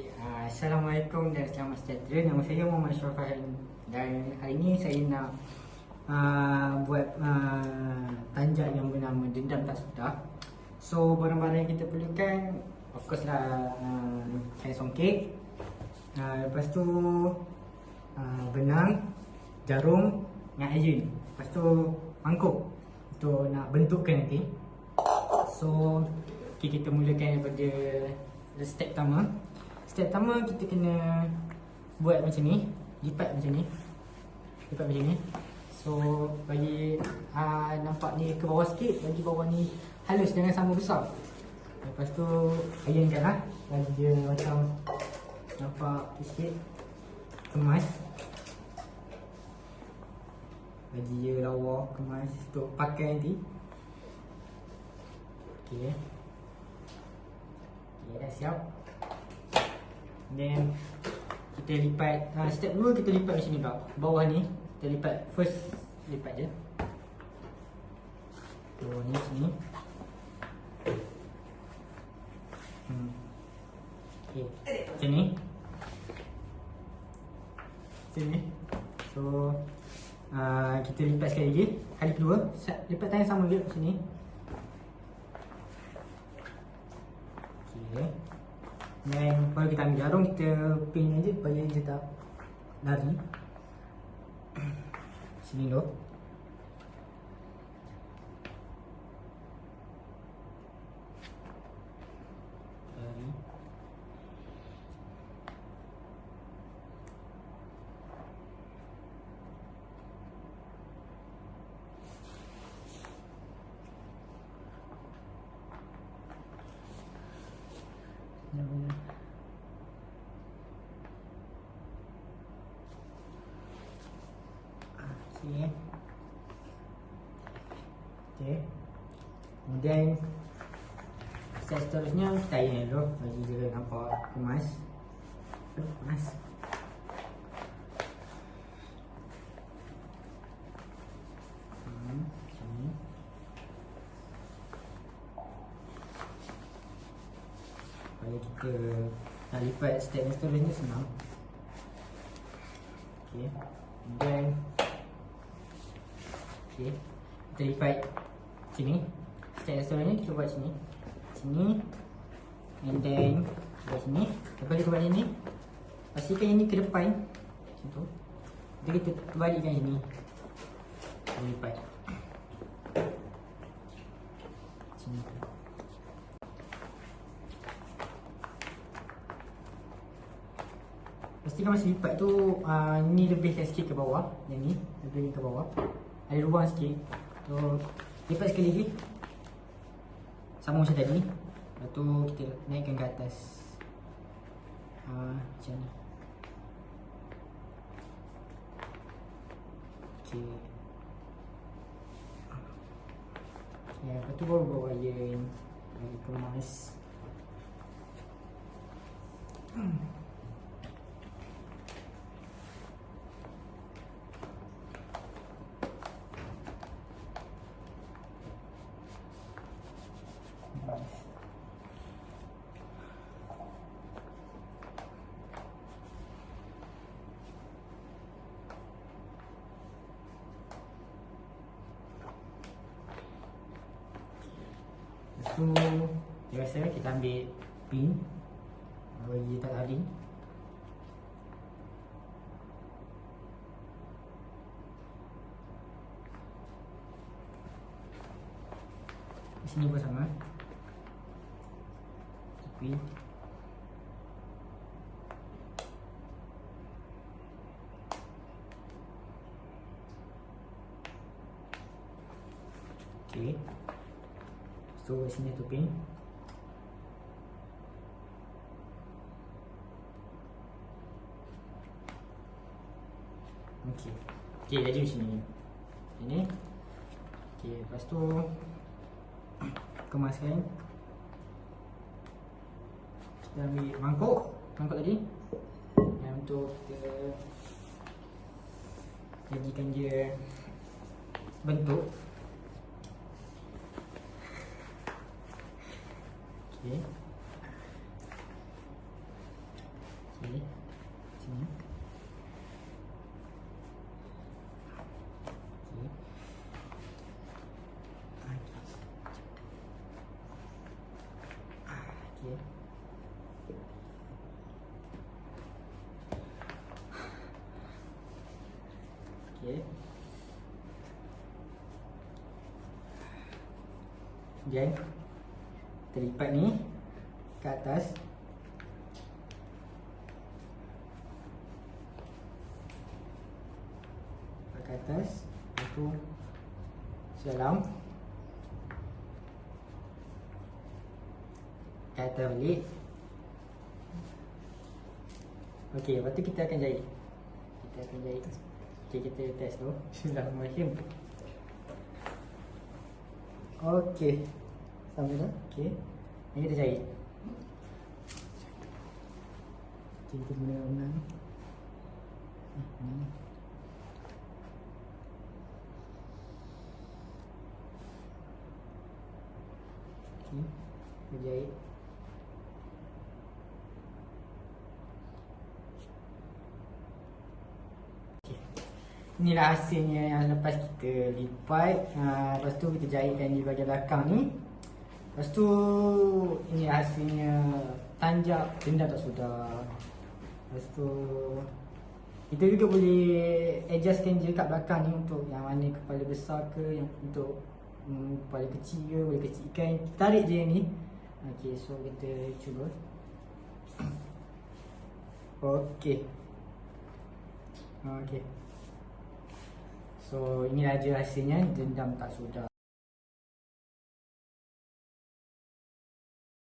Okay, uh, Assalamualaikum dan selamat sejahtera. Nama saya Muhammad Syarafah dan hari ini saya nak uh, buat uh, tanjak yang bernama Dendam Tak Sudah. So, barang-barang yang kita perlukan of course lah uh, kain songkek. Uh, lepas tu uh, benang, jarum dengan iron. Lepas tu mangkuk untuk nak bentukkan nanti. So, okay, kita mulakan daripada step pertama. Step pertama kita kena buat macam ni, lipat macam ni. Lipat macam ni. So, bagi uh, nampak ni ke bawah sikit, bagi bawah ni halus jangan sama besar. Lepas tu ironkan lah bagi dia macam nampak sikit kemas. Bagi dia lawa kemas untuk pakai nanti. Okay. Okay, dah siap. Then kita lipat uh, step dua kita lipat macam ni pula. Bawah ni kita lipat first lipat je. Bawah ni sini. Hmm. Okay. Macam ni. Sini. So uh, kita lipat sekali lagi. Kali kedua, lipat tangan sama juga macam ni. Dan kalau kita ambil jarum kita pin je supaya dia tak lari. Sini dulu. Lari. Namanya. Okey. Okey. Kemudian step seterusnya kita iron dulu bagi dia nampak kemas. Panas. Hmm. Supaya kita nak lipat step yang seterusnya senang. Okey. Kemudian Okey. Kita lipat sini. Step seterusnya kita buat sini. Sini. And then buat sini. Lepas kita buat ini. Pastikan yang ni ke depan. Macam tu. Jadi kita balikkan ini. Kita lipat. Sini. Pastikan masa lipat tu uh, Ni lebihkan sikit ke bawah Yang ni Lebih ke bawah Ada ruang sikit So Lipat sekali lagi. Sama macam tadi. Lepas tu kita naikkan ke atas. Uh, Macam ni. Okay Ya, lepas tu baru bawa iron Bagi kemas. Hmm Lepas tu Biasa kita ambil pin. Bagi tak lari Di sini pun sama. Pin. Okay So kat sini tu pin Okay. Okay jadi macam ni. Ini. Okay lepas tu Kemaskan Kita ambil mangkuk. Mangkuk tadi. Yang untuk kita Jadikan dia Bentuk Okay Okey. Sini. Okey. Ah, okey. Okey. Kemudian kita lipat ni ke atas. Ke atas. Lepas tu dalam. Ke atas balik. Okey, lepas tu kita akan jahit. Kita akan jahit. Okey, kita test dulu. Bismillahirrahmanirrahim. Okey. Sampai dah. Okey. Ni kita jahit. Okey, kita mula benang. Eh, ni. Okey. Kita jahit. Inilah hasilnya yang lepas kita lipat uh, Lepas tu kita jahitkan di bahagian belakang ni Lepas tu ini hasilnya tanjak dendam tak sudah. Lepas tu kita juga boleh adjustkan je kat belakang ni untuk yang mana kepala besar ke yang untuk hmm, kepala kecil ke boleh kecilkan tarik je yang ni. Okay so kita cuba. Okay Okay So inilah je hasilnya. Dendam tak sudah